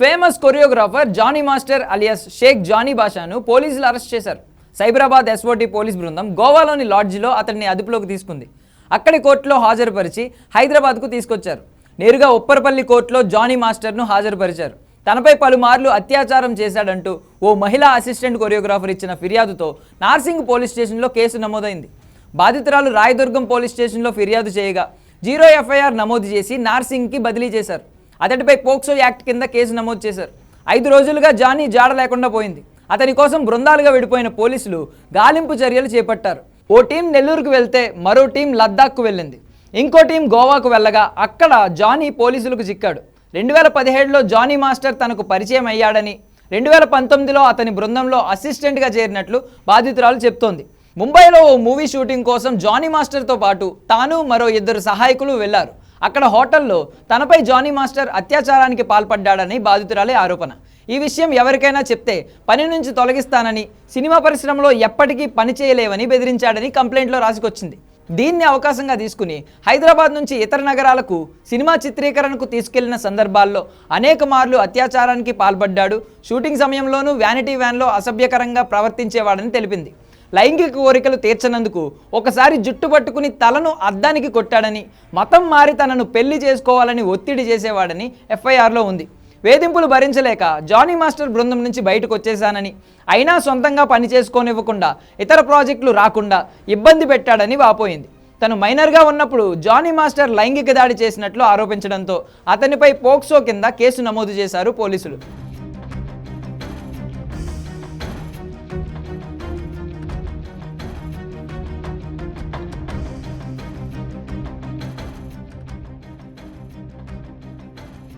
Famous choreographer Jani master alias Shaik Jani బాషాను పోలీసులు arrest చేశారు. Cyberabad SOT police బృందం గోవాలోని లాడ్జిలో అతన్ని అదుపులోకి తీసుకుంది. అక్కడి కోర్టులో హాజరుపరిచి హైదరాబాద్కు తీసుకొచ్చారు. నేరుగా ఉప్పరపల్లి కోర్టులో జానీ మాస్టర్ను హాజరుపరిచారు. తనపై పలుమార్లు అత్యాచారం చేశాడంటూ ఓ మహిళా అసిస్టెంట్ కొరియోగ్రాఫర్ ఇచ్చిన ఫిర్యాదుతో నార్సింగ్ పోలీస్ స్టేషన్లో కేసు నమోదైంది. బాధితురాలు రాయదుర్గం పోలీస్ స్టేషన్లో ఫిర్యాదు చేయగా జీరో ఎఫ్ఐఆర్ నమోదు చేసి నార్సింగ్కి బదిలీ చేశారు. అతడిపై పోక్సో యాక్ట్ కింద కేసు నమోదు చేశారు. ఐదు రోజులుగా జానీ జాడ లేకుండా పోయింది. అతని కోసం బృందాలుగా విడిపోయిన పోలీసులు గాలింపు చర్యలు చేపట్టారు. ఓ టీం నెల్లూరుకు వెళ్తే మరో టీం లద్దాఖ్కు వెళ్ళింది. ఇంకో టీం గోవాకు వెళ్ళగా అక్కడ జానీ పోలీసులకు చిక్కాడు. రెండు వేల పదిహేడులో జానీ మాస్టర్ తనకు పరిచయం అయ్యాడని రెండు వేల పంతొమ్మిదిలో అతని బృందంలో అసిస్టెంట్గా చేరినట్లు బాధితురాలు చెప్తోంది. ముంబైలో ఓ మూవీ షూటింగ్ కోసం జానీ మాస్టర్తో పాటు తాను మరో ఇద్దరు సహాయకులు వెళ్ళారు. అక్కడ హోటల్లో తనపై జానీ మాస్టర్ అత్యాచారానికి పాల్పడ్డాడని బాధితురాలే ఆరోపణ. ఈ విషయం ఎవరికైనా చెప్తే పని నుంచి తొలగిస్తానని సినిమా పరిశ్రమలో ఎప్పటికీ పని చేయలేవని బెదిరించాడని కంప్లైంట్లో రాసుకొచ్చింది. దీన్ని అవకాశంగా తీసుకుని హైదరాబాద్ నుంచి ఇతర నగరాలకు సినిమా చిత్రీకరణకు తీసుకెళ్ళిన సందర్భాల్లో అనేక మార్లు అత్యాచారానికి పాల్పడ్డాడు. షూటింగ్ సమయంలోనూ వ్యానిటీ వ్యాన్లో అసభ్యకరంగా ప్రవర్తించేవాడని తెలిపింది. లైంగిక కోరికలు తీర్చనందుకు ఒకసారి జుట్టు పట్టుకుని తలను అద్దానికి కొట్టాడని మతం మారి తనను పెళ్ళి చేసుకోవాలని ఒత్తిడి చేసేవాడని ఎఫ్ఐఆర్లో ఉంది. వేధింపులు భరించలేక జానీ మాస్టర్ బృందం నుంచి బయటకు వచ్చేశానని అయినా సొంతంగా పని చేసుకోనివ్వకుండా ఇతర ప్రాజెక్టులు రాకుండా ఇబ్బంది పెట్టాడని వాపోయింది. తను మైనర్గా ఉన్నప్పుడు జానీ మాస్టర్ లైంగిక దాడి చేసినట్లు ఆరోపించడంతో అతనిపై పోక్సో కింద కేసు నమోదు చేశారు పోలీసులు.